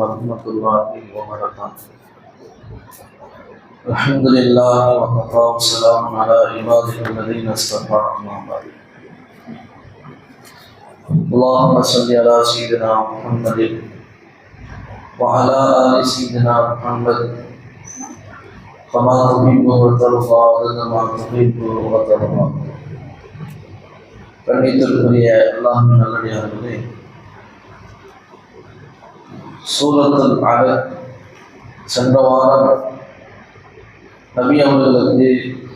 ورحمة الله وبركاته الحمد لله وكفى وسلام على عباده الذين اصطفى أما بعد اللهم صل على سيدنا محمد وعلى آل سيدنا محمد كما تحب وترضى عدد ما تحب وترضى கண்ணியத்திற்குரிய அல்லாஹ் நல்லடியார்களே சூரத்தில் அக சென்ற வாரம் நபி அவர்களுக்கு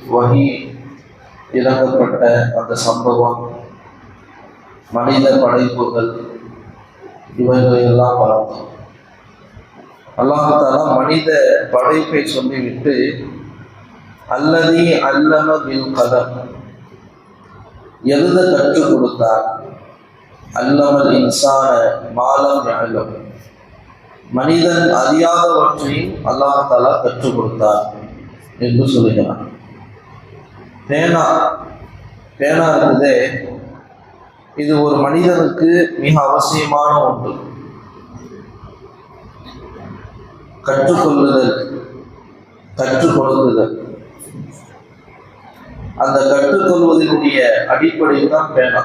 வகி இறங்கப்பட்ட அந்த சம்பவம் மனித படைப்புகள் இவைகளை எல்லாம் பார்த்தோம் அல்லாஹால மனித படைப்பை சொல்லிவிட்டு அல்லதி அல்லம பில் கதம் எழுத கற்றுக் கொடுத்தார். அல்லமல் இன்சான மாலம் யாழும் மனிதன் அறியாதவற்றையும் அல்லாஹாலா கற்றுக் கொடுத்தார் என்று சொல்லுகிறார் பேனா பேனா இருக்குதே இது ஒரு மனிதனுக்கு மிக அவசியமான ஒன்று. கற்றுக்கொள்ளுதல் கற்றுக் அந்த கற்றுக்கொள்வதனுடைய அடிப்படையில் தான் பேனா.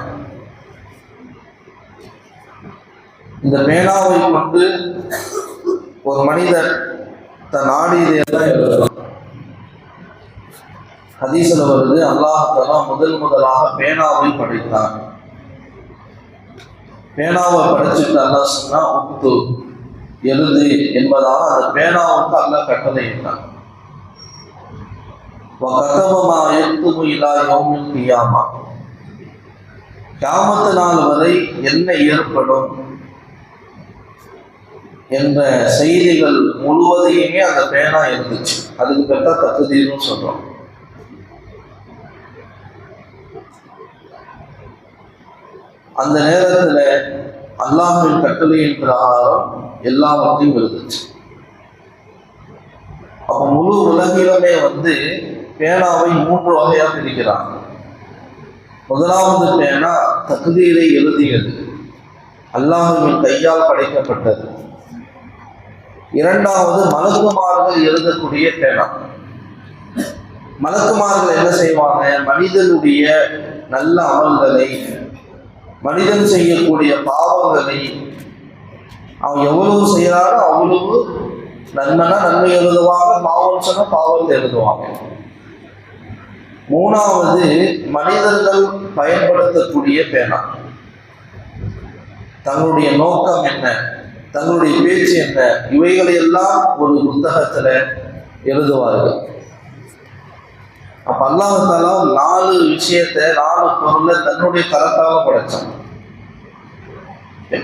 இந்த பேனாவை கொண்டு ஒரு மனிதர் தன் நாடியதையெல்லாம் எழுதலாம் ஹதீஸில் வருது அல்லாஹாலா முதல் முதலாக பேனாவை படைத்தார் பேனாவை படைச்சிட்டு அல்லா சொன்னா உப்பு எழுது என்பதாக அந்த பேனாவுக்கு அல்ல கட்டளை இட்டான். வகதவமா எத்துமு இலா யௌமில் கியாமா. கியாமத்து நாள் வரை என்ன ஏற்படும்? என்ற செய்திகள் முழுவதையுமே அந்த பேனா இருந்துச்சு. அதுக்கு பெற்ற தகுதின்னு சொல்றோம். அந்த நேரத்தில் அல்லாஹின் கட்டளையின் பிரகாரம் எல்லாவற்றையும் இருந்துச்சு. அப்ப முழு உலகிலுமே வந்து பேனாவை மூன்று வகையாக பிரிக்கிறாங்க. முதலாவது பேனா தகுதியிலே எழுதியது. அல்லாஹின் கையால் படைக்கப்பட்டது. இரண்டாவது மலக்குமார்கள் எழுதக்கூடிய பேனா மலக்குமார்கள் என்ன செய்வாங்க? மனிதனுடைய நல்ல அமல்களை மனிதன் செய்யக்கூடிய பாவங்களை அவன் எவ்வளவு செய்கிறாரோ அவ்வளவு நன்மைனா நன்மை எழுதுவாங்க பாவம் சொன்னா பாவத்தை எழுதுவாங்க. மூணாவது மனிதர்கள் பயன்படுத்தக்கூடிய பேனா. தங்களுடைய நோக்கம் என்ன? தங்களுடைய பேச்சு என்ன? இவைகளை எல்லாம் ஒரு புத்தகத்துல எழுதுவார்கள். அப்ப அல்லாஹால நாலு விஷயத்தை நாலு பொருளை தன்னுடைய கரத்தால படைச்சான்.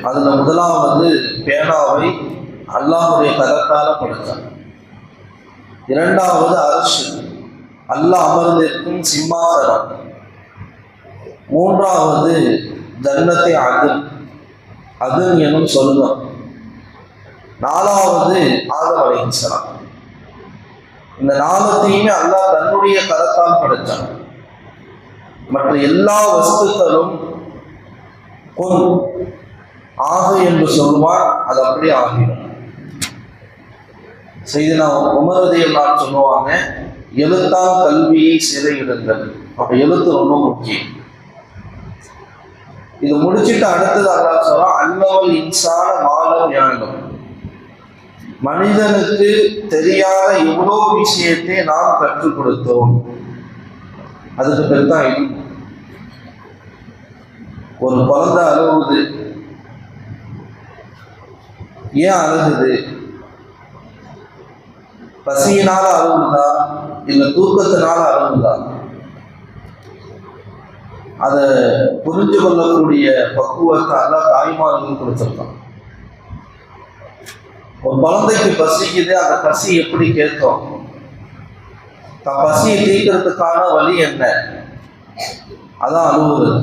அதுல முதலாவது பேனாவை அல்லாஹுடைய கரத்தால படைச்சான். இரண்டாவது அரசு. அல்லாஹ் அமர்ந்திருக்கும் சிம்மாசனம். மூன்றாவது ஜன்னத்தை அதில் அதில் எனும் சொல்லும் நாலாவது ஆதம் அலைஹிஸ்ஸலாம் இந்த நாலத்தையுமே அல்லாஹ் தன்னுடைய கரத்தால் படைத்தான். மற்ற எல்லா வஸ்துக்களும் கொன். ஆகு என்று சொல்லுவான் அது அப்படியே ஆகிடும். செய்து நான் உமரதையெல்லாம் சொல்லுவாங்க எழுத்தால் கல்வியை சிறையிடுங்கள். அப்ப எழுத்து ரொம்ப முக்கியம். இது முடிச்சிட்டு அடுத்தது அல்லா சொல்றா அல்லவல் இன்சான மாலம் ஞானம். மனிதனுக்கு தெரியாத எவ்வளோ விஷயத்தை நாம் கற்றுக் கொடுத்தோம். அதுக்கு பேர் தான் ஒரு குழந்தை அழுகுது ஏன் அழுகுது? பசியினால அழுகுதா இல்ல தூக்கத்தினால அழுகுதா அதை புரிஞ்சு கொள்ளக்கூடிய பக்குவத்தை அல்ல தாய்மார்கள் கொடுத்துருக்கான். ஒரு குழந்தைக்கு பசிக்குது அந்த பசி எப்படி கேட்கும்? தன் பசியை தீர்க்கிறதுக்கான வழி என்ன? அதான் அழுவுறது.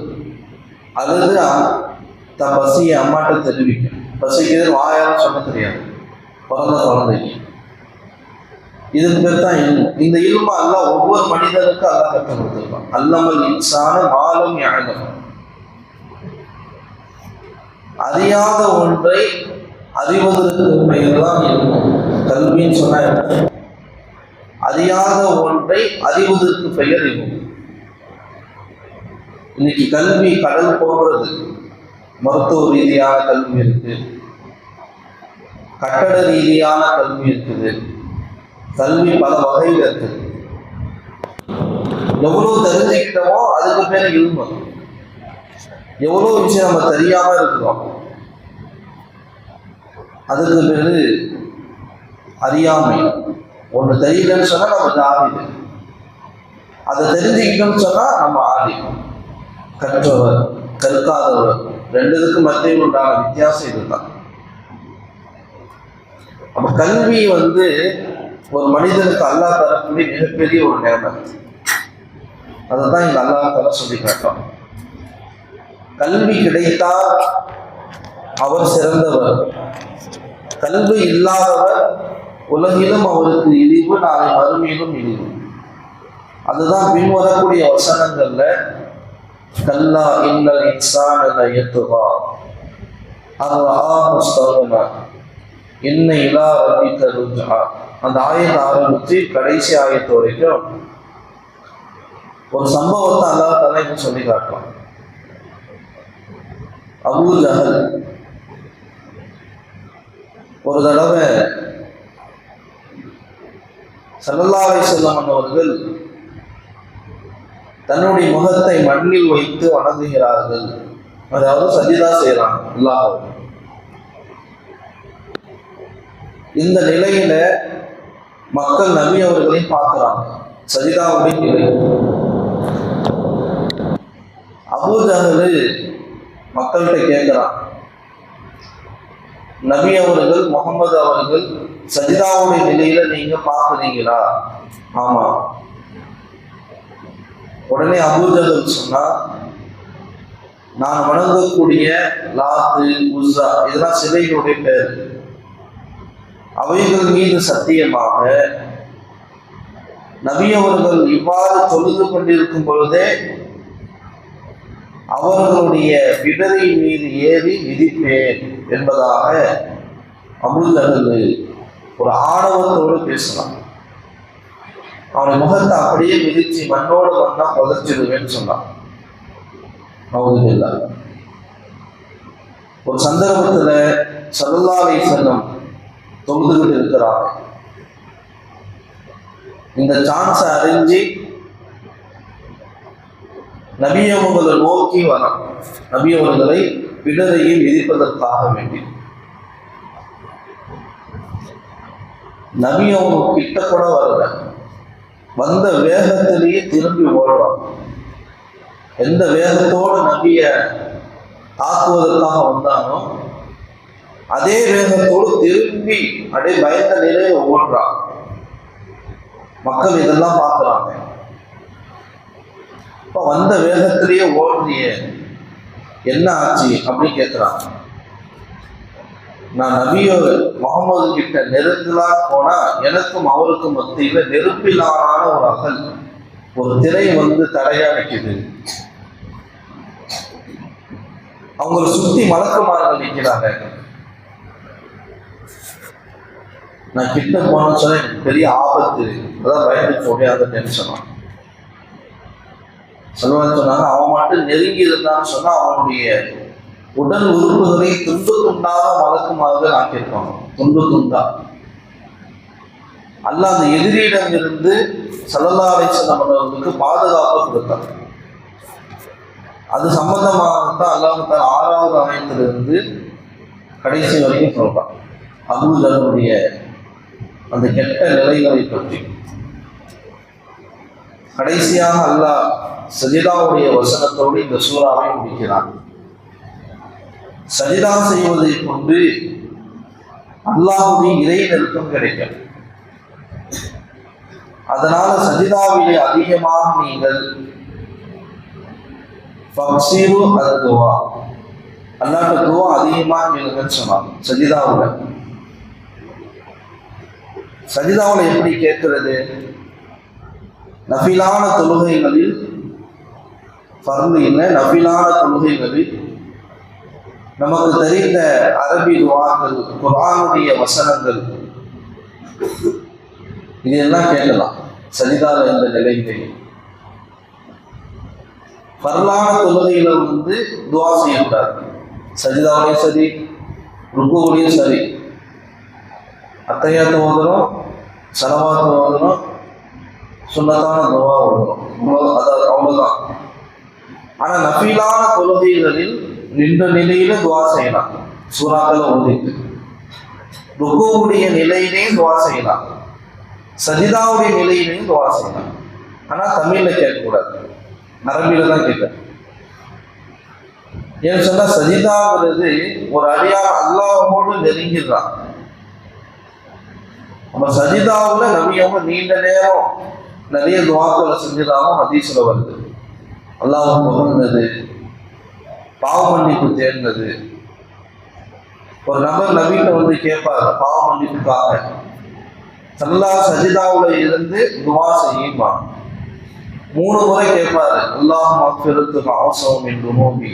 அழுது தன் பசியை அம்மாட்ட தெரிவிக்கும். பசிக்குது வாயாலும் சொல்ல தெரியாது. பிறந்த குழந்தைக்கு. இதுக்கு பேர் தான் இல்மு. இந்த இல்ம அல்ல ஒவ்வொரு மனிதனுக்கும் அல்ல கற்றுக் கொடுத்துருப்பான். அல்லமல் இன்சான மாலும் யாழம். அறியாத ஒன்றை அறிவதற்கு பெயர்தான் இருக்கும் கல்வின்னு சொன்னால் என்ன? அறியாத ஒன்றை அறிவதற்கு பெயர் இருக்கும் இன்னைக்கு கல்வி கடல் போன்றது. மருத்துவ ரீதியான கல்வி இருக்கு. கட்டட ரீதியான கல்வி இருக்குது. கல்வி பல வகையில் இருக்குது எவ்வளோ தெரிஞ்சுக்கிட்டோமோ அதுக்கு பேர் இல்மு எவ்வளோ விஷயம் நம்ம தெரியாமல் இருக்கிறோம். அதுக்கு பிறகு அறியாமை. ஒன்று தெரியலன்னு சொன்னால் நம்ம ஜாகிது அதை தெரிஞ்சுக்கணும்னு சொன்னால் நம்ம ஆதி கற்றவர் கற்காதவர் ரெண்டுக்கும் மத்தியில் உண்டான வித்தியாசம் இதுதான். அப்போ கல்வி வந்து ஒரு மனிதனுக்கு அல்லா தரக்கூடிய மிகப்பெரிய ஒரு நேரம் அதை தான் இங்க அல்லா தர சொல்லி காட்டுறோம் கல்வி கிடைத்தால் அவர் சிறந்தவர். கல்வி இல்லாதவர் உலகிலும் அவருக்கு இழிவு நாளை மறுமையிலும் இழிவு. அதுதான் பின்வரக்கூடிய வசனங்கள்ல கல்லா இன்னல் இன்சான் எத்துவா அல்லாஹ் இன்ன இலா ரப்பிக்க ருஜா அந்த ஆயத்தை ஆரம்பித்து கடைசி ஆயத்து வரைக்கும் ஒரு சம்பவத்தை அல்லாஹ் சொல்லி காட்டுறான் அபு ஜஹல் ஒரு தடவை சல்லல்லாவை செல்லம் அவர்கள் தன்னுடைய முகத்தை மண்ணில் வைத்து வணங்குகிறார்கள் அதாவது சஜிதா செய்கிறாங்க அல்லாஹ் இந்த நிலையில மக்கள் நபி அவர்களையும் பார்க்கிறாங்க. சஜிதாவுடைய நிலை. அபூஜஹலு மக்கள்கிட்ட கேட்கிறான் நபி அவர்கள் முகமது அவர்கள் சஜிதாவுடைய நிலையில நீங்க பார்க்குறீங்களா? ஆமா. உடனே அபூஜகல் சொன்னா நான் வணங்கக்கூடிய லாத்து உஸ்ஸா இதெல்லாம் சிலைகளுடைய பேர். அவைகள் மீது சத்தியமாக நபி அவர்கள் இவ்வாறு தொழுது கொண்டிருக்கும் பொழுதே அவர்களுடைய விடரை மீது ஏறி மிதிப்பேன் என்பதாக அமுதர்கள் ஒரு ஆணவத்தோடு பேசலாம். அவன் முகத்தை அப்படியே மிதிச்சு மண்ணோடு மண்ணா புதைச்சிடுவேன்னு சொன்னான். அவர்கள் ஒரு சந்தர்ப்பத்துல சல்லாவை செல்லம் தொழுதுகிட்டு இருக்கிறாங்க இந்த சான்ஸை அறிஞ்சு நபி அவர்களை நோக்கி வரான் நபி அவர்களை விடரையில் விதிப்பதற்காக வேண்டி. நபி அவங்க கிட்ட கூட வரல. வந்த வேகத்திலேயே திரும்பி ஓடுறான் எந்த வேகத்தோடு நபிய தாக்குவதற்காக வந்தானோ அதே வேகத்தோடு திரும்பி அப்படியே பயந்த நிலையில ஓடுறான். மக்கள் இதெல்லாம் பார்க்குறாங்க. இப்போ வந்த வேகத்திலேயே ஓடுறிய. என்ன ஆச்சு அப்படின்னு கேட்குறான் நான் நபியோ முகமது கிட்ட நெருங்கலாம் போனா எனக்கும் அவருக்கும் மத்தியில் நெருப்பிலான ஒரு அகல் ஒரு திரை வந்து தடையா நிற்குது அவங்களை சுத்தி மலக்குமார்கள் நிற்கிறாங்க நான் கிட்ட போனேன்னு சொன்னேன் பெரிய ஆபத்து. அதான் பயந்துட்டு முடியாத டென்ஷனா சொல்லுவாங்க. சொன்னாங்க அவன் மட்டும் நெருங்கி இருந்தான்னு சொன்னா அவனுடைய உடல் உறுப்புகளை துண்டு துண்டாக மலக்குமார்கள் ஆக்கியிருப்பாங்க. துண்டு துண்டா அல்ல அந்த எதிரியிடம் இருந்து சல்லல்லாரை அவர்களுக்கு பாதுகாப்பு கொடுத்தார். அது சம்பந்தமாகத்தான் அல்லாஹால ஆறாவது ஆயத்திலிருந்து கடைசி வரைக்கும் சொல்றான். அபூஜனுடைய அந்த கெட்ட நிலைகளை பற்றி. கடைசியாக அல்லாஹ் சஜிதாவுடைய வசனத்தோடு இந்த சூறாவை முடிக்கிறான். சஜிதா செய்வதை கொண்டு அல்லாஹுடைய இறை நெருக்கம் கிடைக்கும். அதனால சஜிதாவிலே அதிகமாக நீங்கள் ஃபக்சீரு அது துவா. அல்லாட்ட துவா அதிகமாக கேளுங்கன்னு சொன்னாங்க சஜிதாவுல சஜிதாவில் எப்படி கேட்கிறது? நஃபிலான தொழுகைகளில் ஃபர்லு இல்லை நஃபிலான தொழுகைகளில் நமக்கு தெரிந்த அரபி துவாக்கள் குரானுடைய வசனங்கள். இதெல்லாம் கேட்கலாம். சரிதார இந்த நிலையிலே. வரலான தொழுகையில வந்து துவா செய்யக்கூடாது. சஜிதாவிலையும் சரி? ருக்குவிலையும் சரி. அத்தையாத்த ஓதுறோம் சலவாத்து ஓதுறோம் சுண்ணத்தான துவா ஓதுறோம் அதாவது அவ்வளோதான் ஆனால் நஃபீலான தொழுகைகளில் நின்ற நிலையில துவா செய்யலாம். சூறாக்களை ஓதிட்டு ருக்குவுடைய நிலையிலையும் துவா செய்யலாம். சஜிதாவுடைய நிலையிலையும் துவா செய்யலாம். ஆனால் தமிழில் கேட்கக்கூடாது. அரபியில தான் கேட்க ஏன்னு சொன்னால் சஜிதாங்கிறது ஒரு அடியார் அல்லாவோடு நெருங்கிடுறான். நம்ம சஜிதாவில் நபியவங்க நீண்ட நேரம் நிறைய துவாக்களை செஞ்சதாகவும் ஹதீஸ்ல வருது. அல்லாஹ் புகழ்ந்தது பாவ மன்னிப்பு தேர்ந்தது. ஒரு நபர் நவீன வந்து கேட்பார் பாவ மன்னிப்புக்காக. சல்லா சஜிதாவில் இருந்து துவா செய்யுமா? மூணு முறை கேட்பாரு அல்லாஹ் மக்ஃபிரத்துக்கு அவசரம் என்று நோபி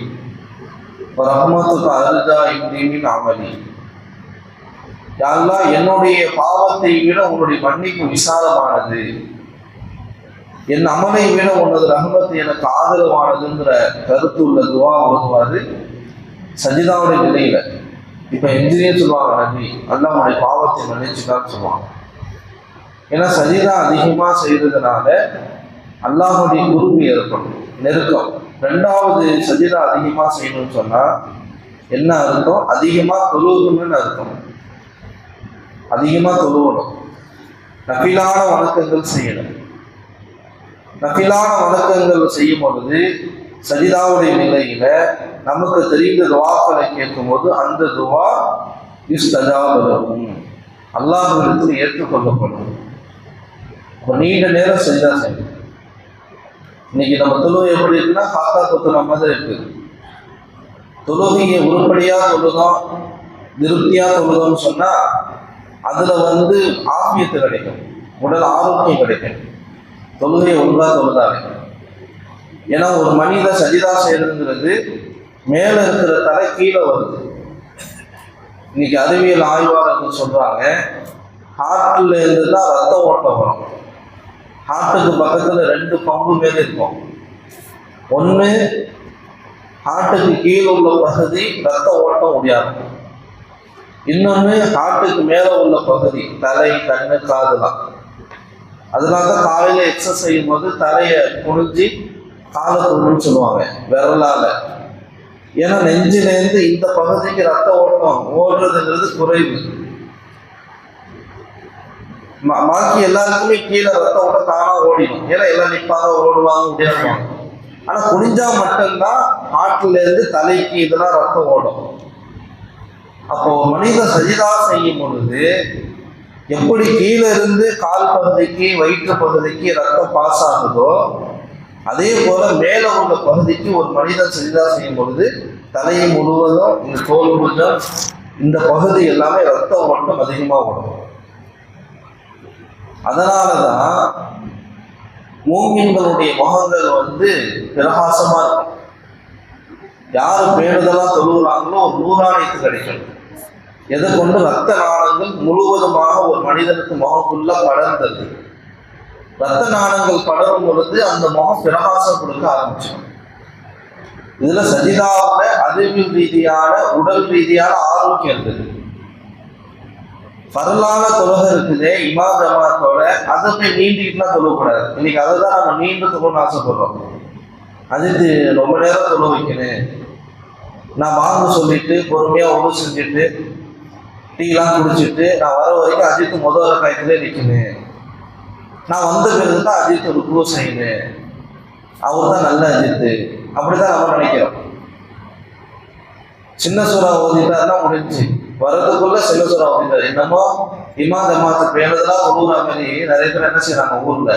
ரஹ்மத்துக்கு அருஜா இந்திமின் அமலி. யாரெல்லாம் என்னுடைய பாவத்தை விட உன்னுடைய மன்னிப்பு விசாலமானது. என் அமலை விட உனது ரகமத்து எனக்கு ஆதரவானதுங்கிற கருத்து உள்ள துவா ஓதுவாரு சஜிதாவுடைய நிலையில. இப்ப என்ஜினியர் சொல்லுவாங்க நபி அல்லாஹ் பாவத்தை மன்னிச்சுக்கான்னு சொல்லுவாங்க. ஏன்னா சஜிதா அதிகமா செய்ததுனால அல்லாஹுடைய குருவு ஏற்படும் நெருக்கம். ரெண்டாவது சஜிதா அதிகமா செய்யணும்னு சொன்னா என்ன அர்த்தம்? அதிகமா தொழுகணும்னு அர்த்தம். அதிகமா தொழுவணும் நபிலான வணக்கங்கள் செய்யணும். நபிலான வணக்கங்கள் செய்யும் பொழுது சஜிதாவுடைய நிலையில நமக்கு தெரிந்த துவாக்களை கேட்கும்போது அந்த துவா இஸ்தஜாபலகும் அல்லாஹிடத்தில் ஏற்றுக்கொள்ளப்படும். இப்போ நீண்ட நேரம் சஜிதா செய்யணும் இன்னைக்கு நம்ம தொழுகை எப்படி இருக்குன்னா காக்கா கொத்துற மாதிரி இருக்கு. தொழுகையை உருப்படியா தொழுதோம் திருப்தியா தொழுதோம்னு சொன்னா அதுல வந்து ஆபியத்து கிடைக்கும். உடல் ஆரோக்கியம் கிடைக்கும். தொழுகை ஒன்றா தொழுதாவே ஏன்னா ஒரு மனித சஜிதா செய்யறதுங்கிறது மேல இருக்கிற தலை கீழே வருது. இன்னைக்கு அறிவியல் ஆய்வாளர்கள் சொல்றாங்க ஹார்ட்ல இருந்து தான் ரத்த ஓட்டம் வரும். ஹார்ட்டுக்கு பக்கத்துல ரெண்டு பம்பு மேல இருக்கும். ஒன்று ஹார்ட்டுக்கு கீழே உள்ள பகுதி ரத்த ஓட்டம் முடியாது இன்னொன்று ஹார்ட்டுக்கு மேலே உள்ள பகுதி தலை கண்ணு காதுலாம் அதனால தான் காலையில் எக்ஸசைஸ் செய்யும் போது தலையை குனிஞ்சு காலை தொழுன்னு சொல்லுவாங்க விரலால். ஏன்னா நெஞ்சிலேருந்து இந்த பகுதிக்கு ரத்த ஓட்டம் ஓடுறதுங்கிறது குறைவு. ம- பாக்கி எல்லாருக்குமே கீழே ரத்த ஓட்டம் தானா ஓடிடும். ஏன்னா எல்லாம் நிற்பாங்க ஓடுவாங்க முடியாதுவாங்க ஆனால் குனிஞ்சா மட்டும்தான் ஹார்ட்ல தலைக்கு இதெல்லாம் ரத்தம் ஓடும். அப்போ மனித மனிதன் சஜிதா செய்யும் பொழுது எப்படி கீழே இருந்து கால் பகுதிக்கு வயிற்று பகுதிக்கு ரத்தம் பாஸ் ஆகுதோ அதே போல மேல உள்ள பகுதிக்கு ஒரு மனிதன் சஜிதா செய்யும் பொழுது தலையை முழுவதும் இந்த தோல் புஜம் இந்த பகுதி எல்லாமே ரத்தம் மட்டும் அதிகமாக ஓடும். அதனாலதான் மூங்கின்களுடைய முகங்கள் வந்து பிரகாசமா இருக்கும். யார் பேருதெல்லாம் தொழுகிறாங்களோ ஒரு நூறாணித்து கிடைக்கும். எதை கொண்டு ரத்த நாணங்கள் முழுவதுமாக ஒரு மனிதனுக்கு முகம் படர்ந்தது. ரத்த நாணங்கள் படரும் பொழுது அந்த முகம் பிரகாசம் கொடுக்க ஆரம்பிச்சிடும் இதுல சஜிதாவுல அறிவியல் ரீதியான உடல் ரீதியான ஆரோக்கியம் இருக்குது பரலான தொழுகை இருக்குது இமா ஜமாத்தோட அதை போய் நீண்டிக்கிட்டுலாம் தொழக்கூடாது இன்னைக்கு அதை தான் நம்ம நீண்டு தொழணும்னு ஆசைப்படுறோம். அதுக்கு ரொம்ப நேரம் தொழ வைக்கணும் நான் வாங்க சொல்லிட்டு பொறுமையாக ஒன்று செஞ்சுட்டு டீலாம் குடிச்சிட்டு நான் வர வரைக்கும் அஜித் முதல் காயத்திலே நிற்கணும் நான் வந்த பிறகு தான் அஜித் ஒரு செய்யணும் அவர் தான் நல்ல அஜித்து. அப்படிதான் நம்ம நினைக்கிறோம். சின்ன சூறா ஓதிட்டாருன்னா முடிஞ்சு வர்றதுக்குள்ள சின்ன சூறா ஓதிட்டார். என்னமோ இமா ஜமாத்து பேனதெல்லாம் தொழுகிற மாதிரி நிறைய பேர் என்ன செய்யறாங்க ஊர்ல.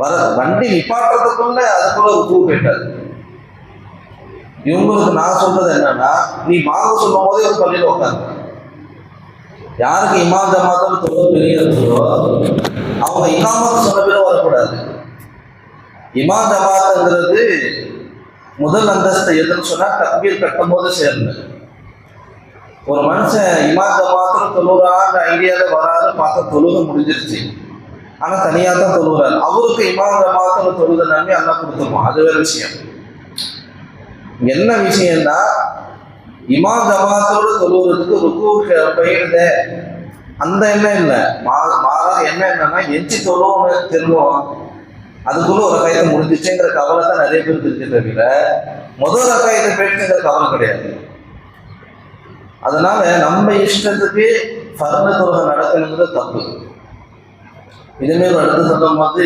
வர வண்டி நிப்பாட்டுறதுக்குள்ள அதுக்குள்ள ஒரு பூ போயிட்டாரு. இவங்களுக்கு நான் சொல்றது என்னன்னா நீ வாங்க சொல்லும் போதே ஒரு பள்ளியில உட்காந்து யாருக்கு இமாம் ஜமாத்தோட தொழில் பெரிய இருக்குதோ அவங்க இமாமத்து சொன்ன பேரும் வரக்கூடாது. இமாம் ஜமாத்துங்கிறது முதல் அந்தஸ்து எதுன்னு சொன்னா தக்பீர் கட்டும் போது சேரணும் ஒரு மனுஷன் இமாத்த மாத்திரம் தொழுறான்ற ஐடியாவில் வராது பார்த்தா தொழுக முடிஞ்சிருச்சு. ஆனால் தனியாக தான் தொழுகிறார். அவருக்கு இமாத மாத்திரம் தொழுத நம்பி அண்ணா கொடுத்துருவோம் அது வேற விஷயம். என்ன விஷயம்னா இமா ஜமாத்தோடு தொழுகிறதுக்கு ருக்கு போயிடுத அந்த எண்ணம் இல்லை. மா மாறா என்ன என்னன்னா எஞ்சி தொழுவோம் திரும்புவோம். அதுக்குள்ள ஒரு கையத்தை முடிஞ்சிச்சுங்கிற கவலை தான் நிறைய பேருக்கு இருக்கு தவிர முதல் ரகாயத்தை போயிடுச்சுங்கிற கவலை கிடையாது. அதனால நம்ம இஷ்டத்துக்கு ஃபர்ண தொழுகை நடக்கணுங்கிறது தப்பு. இதுமே ஒரு அடுத்து சொல்லும் போது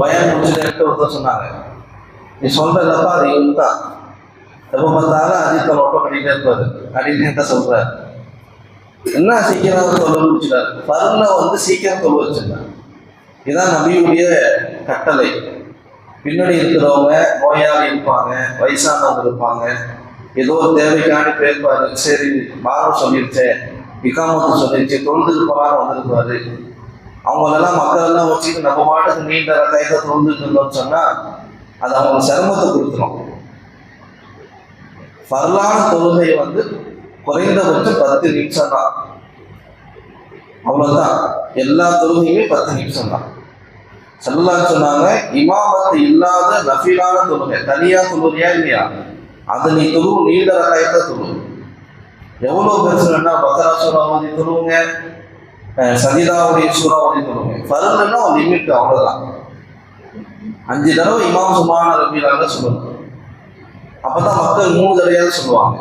பயம் முடிச்சுட்டு ஒருத்தர் சொன்னாங்க. நீ சொல்றதப்பா அது இவன் தான் எப்போ பார்த்தாலும் அஜித்தை ஒட்டம் பண்ணிட்டே இருப்பாரு. அப்படின்னு தான் சொல்றாரு. என்ன சீக்கிரம் தொழில் முடிச்சிட்டாரு? பருல வந்து சீக்கிரம் தொழில் வச்சிருந்தாங்க இதான் நபியுடைய கட்டளை. பின்னாடி இருக்கிறவங்க நோயாளி இருப்பாங்க வயசானவங்க இருப்பாங்க. ஏதோ ஒரு தேவைக்காண்டி போயிருப்பாரு. சரி பாரம் சொல்லிருச்சேன் இக்காமத்து சொல்லிருச்சு தொழுதுக்கு போறான்னு வந்திருப்பாரு. அவங்களெல்லாம் மக்கள் எல்லாம் வச்சுட்டு நம்ம பாட்டுக்கு நீண்ட ரகத்தை தொழுதுட்டு இருந்தோம்னு சொன்னா அது அவங்களுக்கு சிரமத்தை கொடுத்துரும். வரலாறு தொழுகை வந்து குறைந்தபட்சம் பத்து நிமிஷம் தான் அவ்வளவுதான். எல்லா தொழுகையுமே பத்து நிமிஷம் தான் செல்லலாம் சொன்னாங்க இமாமத்து இல்லாத நஃபீலான தொழுகை தனியா தொழுகையா இல்லையா? அது நீ தொழு நீண்ட ரகாயத்தை தொழு. எவ்வளவு பிரச்சனைனா பக்கரா சூறா ஓதி தொழுவுங்க அஹ் சூறா ஓதி தொழுவுங்க. ஃபர்லுன்னா ஒரு லிமிட் அவ்வளவுதான். அஞ்சு தடவை இமாம் சுமான ரபிலாக சொல்லணும் அப்பதான் மக்கள் மூணு தடவையாவது சொல்லுவாங்க.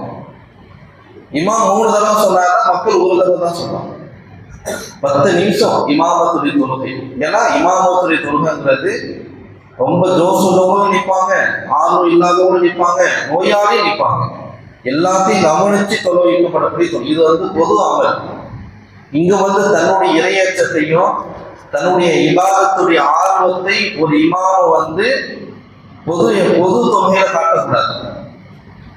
இமாம் மூணு தடவை சொன்னாங்க மக்கள் ஒரு தடவை தான் சொல்லுவாங்க. பத்து நிமிஷம் இமாமத்துடைய தொழுகை. ஏன்னா இமாமத்துடைய தொழுகைங்கிறது ரொம்ப ஜோஸ் உள்ளவங்களும் நிற்பாங்க ஆர்வம் இல்லாதவங்களும் நிற்பாங்க நோயாளியும் நிற்பாங்க. எல்லாத்தையும் கவனிச்சு தொலை வைக்கப்படக்கூடிய தொழில் இது வந்து பொது அமல். இங்க வந்து தன்னுடைய இரையச்சத்தையும் தன்னுடைய இபாதத்துடைய ஆர்வத்தை ஒரு இமாம வந்து பொது பொது தொகையில காட்டக்கூடாது.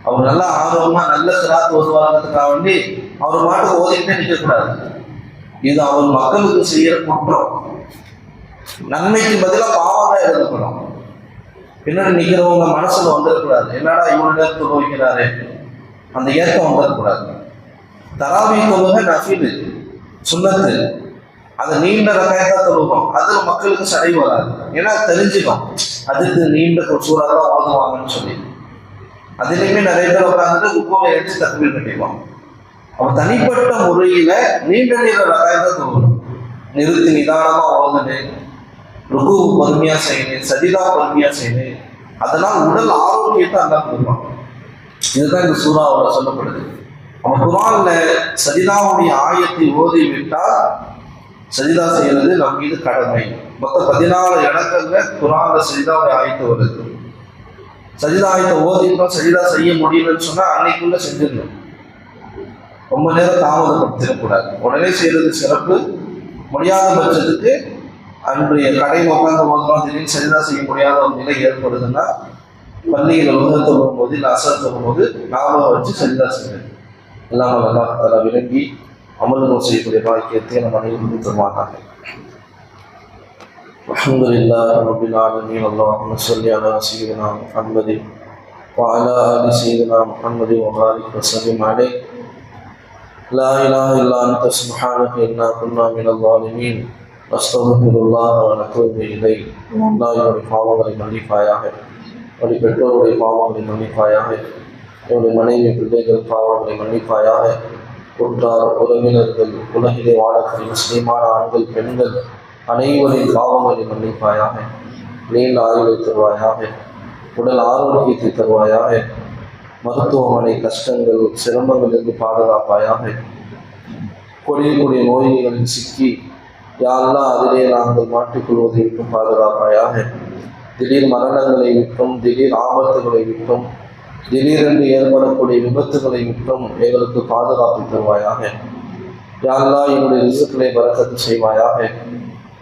அவர் நல்ல ஆர்வமா நல்ல சிராத்து உருவாகிறதுக்காக வேண்டி அவர் பாட்டு ஓதிக்கிட்டே நிற்கக்கூடாது. இது அவர் மக்களுக்கு செய்யற குற்றம். நன்மைக்கு பதிலாக பாவம் தான் எழுதப்படும் பின்னாடி நிற்கிறவங்க மனசுல வந்துடக்கூடாது என்னடா இவ்வளோ நேரத்தில் அந்த ஏக்கம் வந்துடக்கூடாது தராவி தொழுகை நஃபீல் சுண்ணத்து. அது நீண்ட ரகாயத்தான் தொழுகும். அது மக்களுக்கு சடை வராது. ஏன்னா தெரிஞ்சுக்கும். அதுக்கு நீண்ட சூறாக தான் ஓதுவாங்கன்னு சொல்லி. அதுலேயுமே நிறைய பேர் உட்காந்துட்டு குப்போவை எடுத்து தத்துவம் கட்டிடுவான் அவன் தனிப்பட்ட முறையில நீண்ட நீர ரகாயத்தை தொழுகணும் நிறுத்தி நிதானமா வாழ்ந்துட்டு ருக்கு பொறுமையா செய்யணும் சதிதா பொறுமையா செய்யணும் அதனால் உடல் ஆரோக்கியத்தை அல்லா கொடுப்பான். இதுதான் இந்த சூறாவோட சொல்லப்படுது. அவன் குரான்ல சஜிதாவுடைய ஆயத்தை ஓதி விட்டால் சஜிதா செய்யறது நம் மீது கடமை. மொத்தம் பதினாலு இடங்கள்ல குரான்ல சஜிதாவுடைய ஆயத்தை வருது. சஜிதா ஆயத்தை ஓதிட்டோம் சஜிதா செய்ய முடியலன்னு சொன்னால் அன்னைக்குள்ள செஞ்சிடணும். ரொம்ப நேரம் தாமதப்படுத்திடக்கூடாது. உடனே செய்யறது சிறப்பு. முடியாத பட்சத்துக்கு அன்றைய கடை உட்காந்து ஓதுறோம் திடீர்னு சரிதா செய்ய முடியாத ஒரு நிலை ஏற்படுதுன்னா பள்ளியில் உலகத்தை வரும்போது இல்லை அசர் வரும்போது ஞாபகம் வச்சு சரிதா செய்யணும். எல்லாம் நல்லா அதில் விளங்கி அமல்கள் செய்யக்கூடிய பாக்கியத்தை நம்ம அனைவரும் தருவாங்க الحمد لله رب العالمين اللهم صل على سيدنا محمد وعلى ال سيدنا محمد وبارك وسلم عليه لا اله الا انت سبحانك انا كنا من الظالمين نستغفر الله ونتوب اليه அல்லாஹ்வுடைய பாவங்களை மன்னிப்பாயாக என்னுடைய பெற்றோருடைய பாவங்களை மன்னிப்பாயாக என்னுடைய மனைவி பிள்ளைகள் பாவங்களை மன்னிப்பாயாக உற்றார் உறவினர்கள் உலகிலே வாழக்கூடிய முஸ்லிமான ஆண்கள் பெண்கள் அனைவரின் பாவங்களை மன்னிப்பாயாக. நீண்ட ஆயுளை தருவாயாக. உடல் ஆரோக்கியத்தை தருவாயாக. மருத்துவமனை கஷ்டங்கள் சிரமங்களிலிருந்து பாதுகாப்பாயாக. கொடிய கொடிய நோய்களில் சிக்கி யாரெல்லாம் அதிலே நாங்கள் மாட்டிக்கொள்வதை விட்டும் பாதுகாப்பாயாக. திடீர் மரணங்களை விட்டும் திடீர் ஆபத்துகளை விட்டும் திடீரென்று ஏற்படக்கூடிய விபத்துகளை விட்டும் எங்களுக்கு பாதுகாப்பு தருவாயாக. யாரெல்லாம் என்னுடைய ரிசுக்களை பறக்கத்து செய்வாயாக.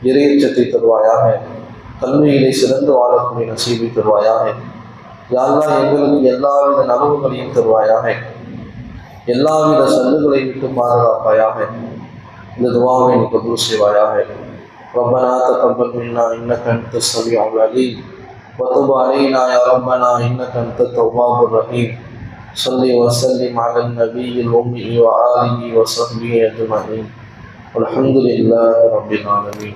இறையச்சத்தை தருவாயாக கல்வியிலே சிறந்து வாழக்கூடிய நசீபை தருவாயாக யாரெல்லாம் எங்களுக்கு எல்லாவித நலவுகளையும் தருவாயாக எல்லாவித சல்லுகளை விட்டு பாதுகாப்பாயாக இந்த துவாவை நீ கபூல் செய்வாயாக ربنا تقبل منا انك انت السميع العليم وتب علينا يا ربنا انك انت التواب الرحيم صل وسلم على النبي الأمي وآله وصحبه أجمعين والحمد لله رب العالمين